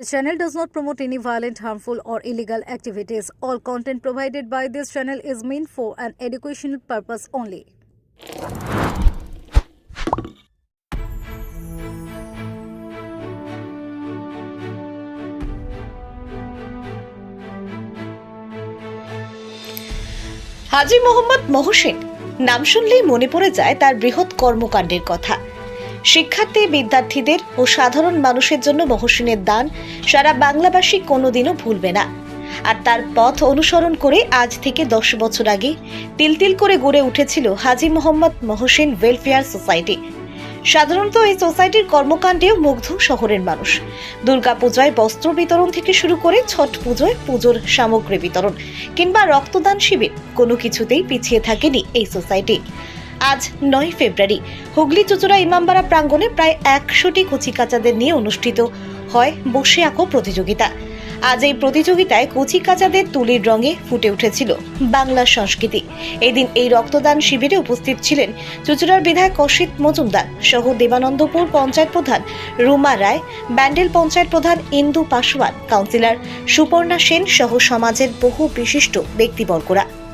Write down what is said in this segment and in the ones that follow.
This channel does not promote any violent, harmful, or illegal activities. All content provided by this channel is meant for an educational purpose only. হাজি মোহাম্মদ মহসিন নাম শুনলেই মনে পড়ে যায় তার বৃহৎ কর্মকাণ্ডের কথা শিক্ষার্থী, বিদ্যার্থীদের ও সাধারণ মানুষের জন্য মহসিনের দান সারা বাংলাবাসী কোনোদিনও ভুলবে না। আর তার পথ অনুসরণ করে আজ থেকে দশ বছর আগে তিলতিল করে গড়ে উঠেছিল হাজি মোহাম্মদ মহসিন ওয়েলফেয়ার সোসাইটি সাধারণত এই সোসাইটির কর্মকাণ্ডেও মুগ্ধ শহরের মানুষ। দুর্গাপূজায় বস্ত্র বিতরণ থেকে শুরু করে ছট পুজোয় পুজোর সামগ্রী বিতরণ কিংবা রক্তদান শিবির কোনো কিছুতেই পিছিয়ে থাকেনি এই সোসাইটি আজ নয় ফেব্রুয়ারি। হুগলি চুচুড়া ইমামবাড়া প্রাঙ্গণে প্রায় একশোটি কচিকাচাদের নিয়ে অনুষ্ঠিত হয় বসে আঁকো প্রতিযোগিতা। আজ এই প্রতিযোগিতায় কচিকাচাদের তুলির রঙে ফুটে উঠেছিল বাংলা সংস্কৃতি। এদিন এই রক্তদান শিবিরে উপস্থিত ছিলেন চুচুড়ার বিধায়ক অসিত মজুমদার সহ দেবানন্দপুর পঞ্চায়েত প্রধান রুমা রায়, ব্যান্ডেল পঞ্চায়েত প্রধান ইন্দু পাসওয়ান, কাউন্সিলর সুপর্ণা সেন সহ সমাজের বহু বিশিষ্ট ব্যক্তিবর্গরা।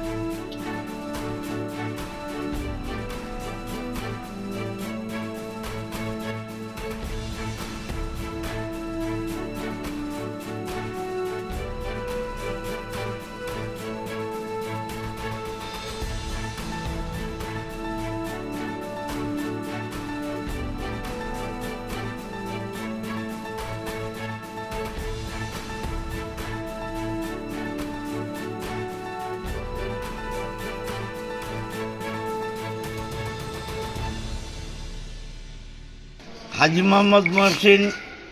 হাজি মোহাম্মদ মহসিন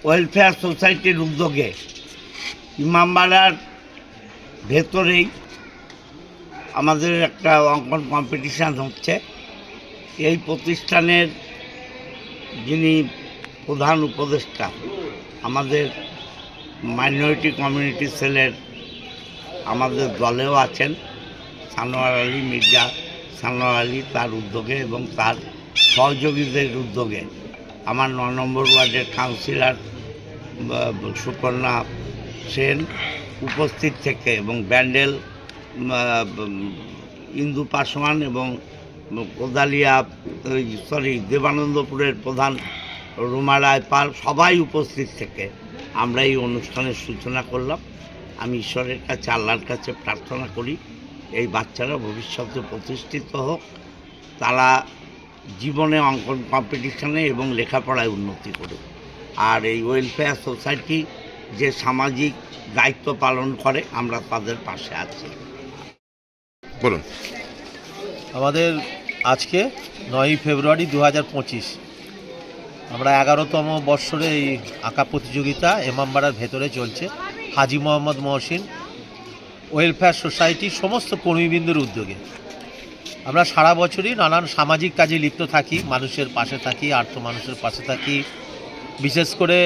ওয়েলফেয়ার সোসাইটির উদ্যোগে ইমামবাড়ার ভেতরেই আমাদের একটা অঙ্কন কম্পিটিশান হচ্ছে। এই প্রতিষ্ঠানের যিনি প্রধান উপদেষ্টা, আমাদের মাইনরিটি কমিউনিটি সেলের আমাদের দলেও আছেন, সানোয়ার আলী মির্জা। সানোয়ার আলী তার উদ্যোগে এবং তার সহযোগীদের উদ্যোগে আমার ন নম্বর ওয়ার্ডের কাউন্সিলর সুকন্যা সেন উপস্থিত থেকে এবং ব্যান্ডেল ইন্দু পাসওয়ান এবং কোদালিয়া সরি দেবানন্দপুরের প্রধান রুমা রায় পাল সবাই উপস্থিত থেকে আমরা এই অনুষ্ঠানের সূচনা করলাম। আমি ঈশ্বরের কাছে, আল্লাহর কাছে প্রার্থনা করি, এই বাচ্চারা ভবিষ্যতে প্রতিষ্ঠিত হোক, তারা জীবনে অঙ্কন কম্পিটিশনে এবং লেখাপড়ায় উন্নতি করুক আর এই ওয়েলফেয়ার সোসাইটি যে সামাজিক দায়িত্ব পালন করে আমরা তাদের পাশে আছি। বলুন। আমাদের আজকে নয়ই ফেব্রুয়ারি দু হাজার পঁচিশ। আমরা এগারোতম বৎসরে এই আঁকা প্রতিযোগিতা এমামবাড়ার ভেতরে চলছে। হাজি মোহাম্মদ মহসিন ওয়েলফেয়ার সোসাইটি সমস্ত কর্মীবৃন্দের উদ্যোগে। আমরা সারা বছরই নানান সামাজিক কাজে লিপ্ত থাকি, মানুষের পাশে থাকি, আর্থ মানুষের পাশে থাকি। বিশেষ করে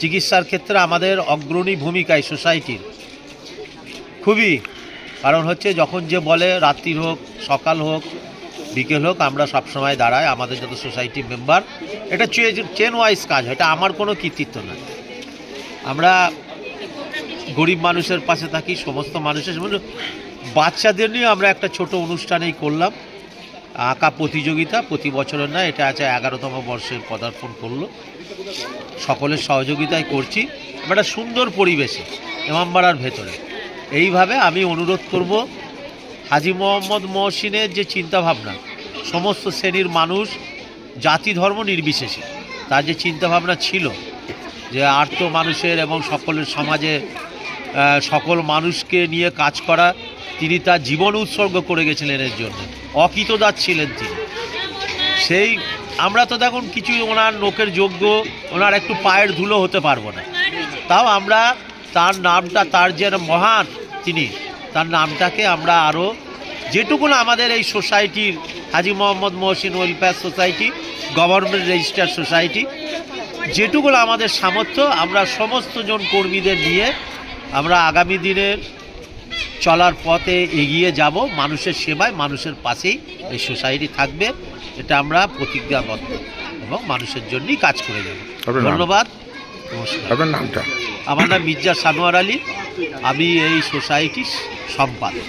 চিকিৎসার ক্ষেত্রে আমাদের অগ্রণী ভূমিকায় সোসাইটির। খুবই, কারণ হচ্ছে যখন যে বলে রাত্রির হোক, সকাল হোক, বিকেল হোক, আমরা সবসময় দাঁড়াই, আমাদের যত সোসাইটি মেম্বার, এটা চেন ওয়াইজ কাজ এটা আমার কোনো কৃতিত্ব নয় আমরা গরিব মানুষের পাশে থাকি, সমস্ত মানুষের বাচ্চাদের নিয়ে আমরা একটা ছোট অনুষ্ঠানেই করলাম। আঁকা প্রতিযোগিতা, প্রতি বছরের না এটা আছে এগারোতম বর্ষের পদার্পণ করল। সকলের সহযোগিতায় করছি। একটা সুন্দর পরিবেশে, এমামবাড়ার ভেতরে। এইভাবে আমি অনুরোধ করব, হাজি মোহাম্মদ মহসিনের যে চিন্তাভাবনা, সমস্ত শ্রেণির মানুষ, জাতি ধর্ম নির্বিশেষে, তার যে চিন্তাভাবনা ছিল, যে আর্থ মানুষের এবং সকলের সমাজে সকল মানুষকে নিয়ে কাজ করা তিনি তার জীবন উৎসর্গ করে গেছিলেন এর জন্য। অকৃতদার ছিলেন তিনি। সেই, আমরা তো দেখুন কিছুই ওনার নোকের যোগ্য, ওনার একটু পায়ের ধুলো হতে পারব না। তাও আমরা তার নামটা, তার যে মহান তিনি, তার নামটাকে আমরা আরও যেটুকুন আমাদের এই সোসাইটির Haji Mohammad Mohsin welfare society, government register society যেটুকুন আমাদের সামর্থ্য, আমরা সমস্ত জন কর্মীদের নিয়ে আমরা আগামী দিনের চলার পথে এগিয়ে যাব মানুষের সেবায় মানুষের পাশেই এই সোসাইটি থাকবে এটা আমরা প্রতিজ্ঞাবদ্ধ এবং মানুষের জন্যই কাজ করে যাব। ধন্যবাদ নমস্কার। আপনার নামটা? আমার নাম মির্জা সানোয়ার আলী আমি এই সোসাইটির সম্পাদক।